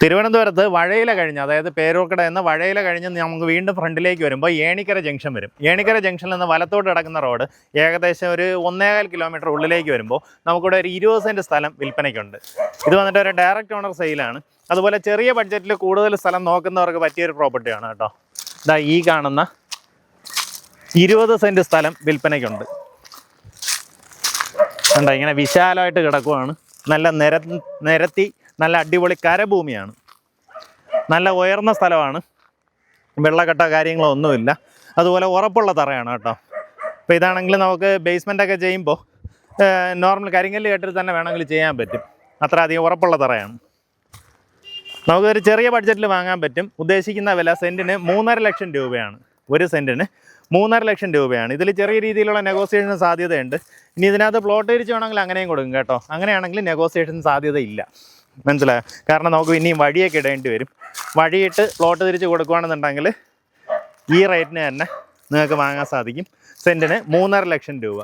തിരുവനന്തപുരത്ത് വഴയില കഴിഞ്ഞ് അതായത് പേരൂർക്കട എന്ന വഴയില കഴിഞ്ഞ് നമുക്ക് വീണ്ടും ഫ്രണ്ടിലേക്ക് വരുമ്പോൾ ഏണിക്കര ജംഗ്ഷൻ വരും. ഏണിക്കര ജംഗ്ഷനിൽ നിന്ന് വലത്തോട്ട് കിടക്കുന്ന റോഡ് ഏകദേശം ഒരു ഒന്നേകാൽ കിലോമീറ്റർ ഉള്ളിലേക്ക് വരുമ്പോൾ നമുക്കിവിടെ ഒരു ഇരുപത് സെന്റ് സ്ഥലം വിൽപ്പനയ്ക്കുണ്ട്. ഇത് വന്നിട്ട് ഒരു ഡയറക്റ്റ് ഓണർ സെയിലാണ്. അതുപോലെ ചെറിയ ബഡ്ജറ്റിൽ കൂടുതൽ സ്ഥലം നോക്കുന്നവർക്ക് പറ്റിയൊരു പ്രോപ്പർട്ടിയാണ് കേട്ടോ. ഇതാ ഈ കാണുന്ന ഇരുപത് സെന്റ് സ്ഥലം വിൽപ്പനയ്ക്കുണ്ട്. കണ്ടോ ഇങ്ങനെ വിശാലമായിട്ട് കിടക്കുവാണ്. നല്ല നിര നിരത്തി നല്ല അടിപൊളി കരഭൂമിയാണ്. നല്ല ഉയർന്ന സ്ഥലമാണ്. വെള്ളക്കെട്ട കാര്യങ്ങളോ ഒന്നുമില്ല. അതുപോലെ ഉറപ്പുള്ള തറയാണ് കേട്ടോ. അപ്പോൾ ഇതാണെങ്കിൽ നമുക്ക് ബേസ്മെന്റൊക്കെ ചെയ്യുമ്പോൾ നോർമൽ കരിങ്കല്ല് കെട്ടിൽ തന്നെ വേണമെങ്കിൽ ചെയ്യാൻ പറ്റും. അത്ര അധികം ഉറപ്പുള്ള തറയാണ്. നമുക്കൊരു ചെറിയ ബഡ്ജറ്റിൽ വാങ്ങാൻ പറ്റും. ഉദ്ദേശിക്കുന്ന വില സെന്റിന് മൂന്നര ലക്ഷം രൂപയാണ്. ഒരു സെന്റിന് മൂന്നര ലക്ഷം രൂപയാണ്. ഇതിൽ ചെറിയ രീതിയിലുള്ള നെഗോസിയേഷൻ സാധ്യതയുണ്ട്. ഇനി ഇതിനകത്ത് പ്ലോട്ട് തിരിച്ച് വേണമെങ്കിൽ അങ്ങനെയും കൊടുക്കും കേട്ടോ. അങ്ങനെയാണെങ്കിൽ നെഗോസിയേഷൻ സാധ്യതയില്ല. മനസ്സിലായോ? കാരണം നമുക്ക് ഇനിയും വഴിയൊക്കെ ഇടേണ്ടി വരും. വഴിയിട്ട് പ്ലോട്ട് തിരിച്ച് കൊടുക്കുകയാണെന്നുണ്ടെങ്കിൽ ഈ റേറ്റിന് തന്നെ നിങ്ങൾക്ക് വാങ്ങാൻ സാധിക്കും. സെന്റിന് മൂന്നര ലക്ഷം രൂപ.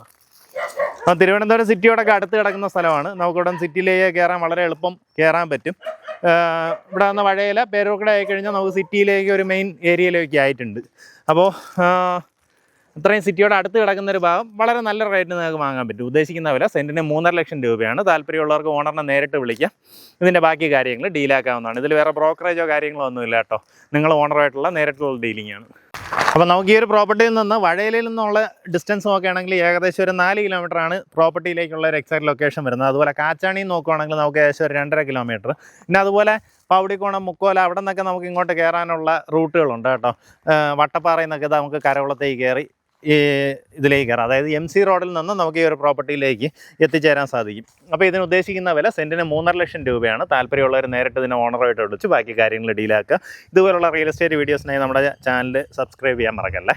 അപ്പം തിരുവനന്തപുരം സിറ്റിയോടൊക്കെ അടുത്ത് കിടക്കുന്ന സ്ഥലമാണ്. നമുക്കിവിടെ സിറ്റിയിലേക്ക് കയറാൻ വളരെ എളുപ്പം കയറാൻ പറ്റും. ഇവിടെ വന്ന വഴയില പേരൂർക്കട ആയിക്കഴിഞ്ഞാൽ നമുക്ക് സിറ്റിയിലേക്ക് ഒരു മെയിൻ ഏരിയയിലേക്ക് ആയിട്ടുണ്ട്. അപ്പോൾ ഇത്രയും സിറ്റിയോട് അടുത്ത് കിടക്കുന്ന ഒരു ഭാഗം വളരെ നല്ല റേറ്റിന് നിങ്ങൾക്ക് വാങ്ങാൻ പറ്റും. ഉദ്ദേശിക്കുന്ന വില സെന്റിന് മൂന്നര ലക്ഷം രൂപയാണ്. താല്പര്യമുള്ളവർക്ക് ഓണറിനെ നേരിട്ട് വിളിക്കാം. ഇതിന്റെ ബാക്കി കാര്യങ്ങൾ ഡീലാക്കാവുന്നതാണ് ഇതിൽ വേറെ ബ്രോക്കറേജോ കാര്യങ്ങളോ ഒന്നുമില്ല കേട്ടോ. നിങ്ങൾ ഓണറായിട്ടുള്ള നേരിട്ടുള്ള ഡീലിംഗ് ആണ്. അപ്പോൾ നമുക്ക് ഈ ഒരു പ്രോപ്പർട്ടിയിൽ നിന്ന് വഴയിലിൽ നിന്നുള്ള ഡിസ്റ്റൻസ് നോക്കുകയാണെങ്കിൽ ഏകദേശം ഒരു നാല് കിലോമീറ്റർ ആണ് പ്രോപ്പർട്ടിയിലേക്കുള്ള ഒരു എക്സാക്ട് ലൊക്കേഷൻ വരുന്നത്. അതുപോലെ കാച്ചാണി നോക്കുകയാണെങ്കിൽ നമുക്ക് ഏകദേശം ഒരു രണ്ടര കിലോമീറ്റർ പിന്നെ അതുപോലെ പൗടിക്കോണം മുക്കോല അവിടെ നിന്നൊക്കെ നമുക്ക് ഇങ്ങോട്ട് കയറാനുള്ള റൂട്ടുകളുണ്ട് കേട്ടോ. വട്ടപ്പാറയിൽ നിന്നൊക്കെ നമുക്ക് കരകുളത്തേക്ക് കയറി ഈ ഇതിലേക്ക് കയറാം. അതായത് എം സി റോഡിൽ നിന്ന് നമുക്ക് ഈ ഒരു പ്രോപ്പർട്ടിയിലേക്ക് എത്തിച്ചേരാൻ സാധിക്കും. അപ്പോൾ ഇതിന് ഉദ്ദേശിക്കുന്ന വില സെന്റിന് മൂന്നര ലക്ഷം രൂപയാണ്. താല്പര്യമുള്ളവർ നേരിട്ട് ഇതിനെ ഓണറായിട്ട് വിളിച്ച് ബാക്കി കാര്യങ്ങൾ ഡീലാക്കുക. ഇതുപോലുള്ള റിയൽ എസ്റ്റേറ്റ് വീഡിയോസിനായി നമ്മുടെ ചാനൽ സബ്സ്ക്രൈബ് ചെയ്യാൻ മറക്കല്ലേ?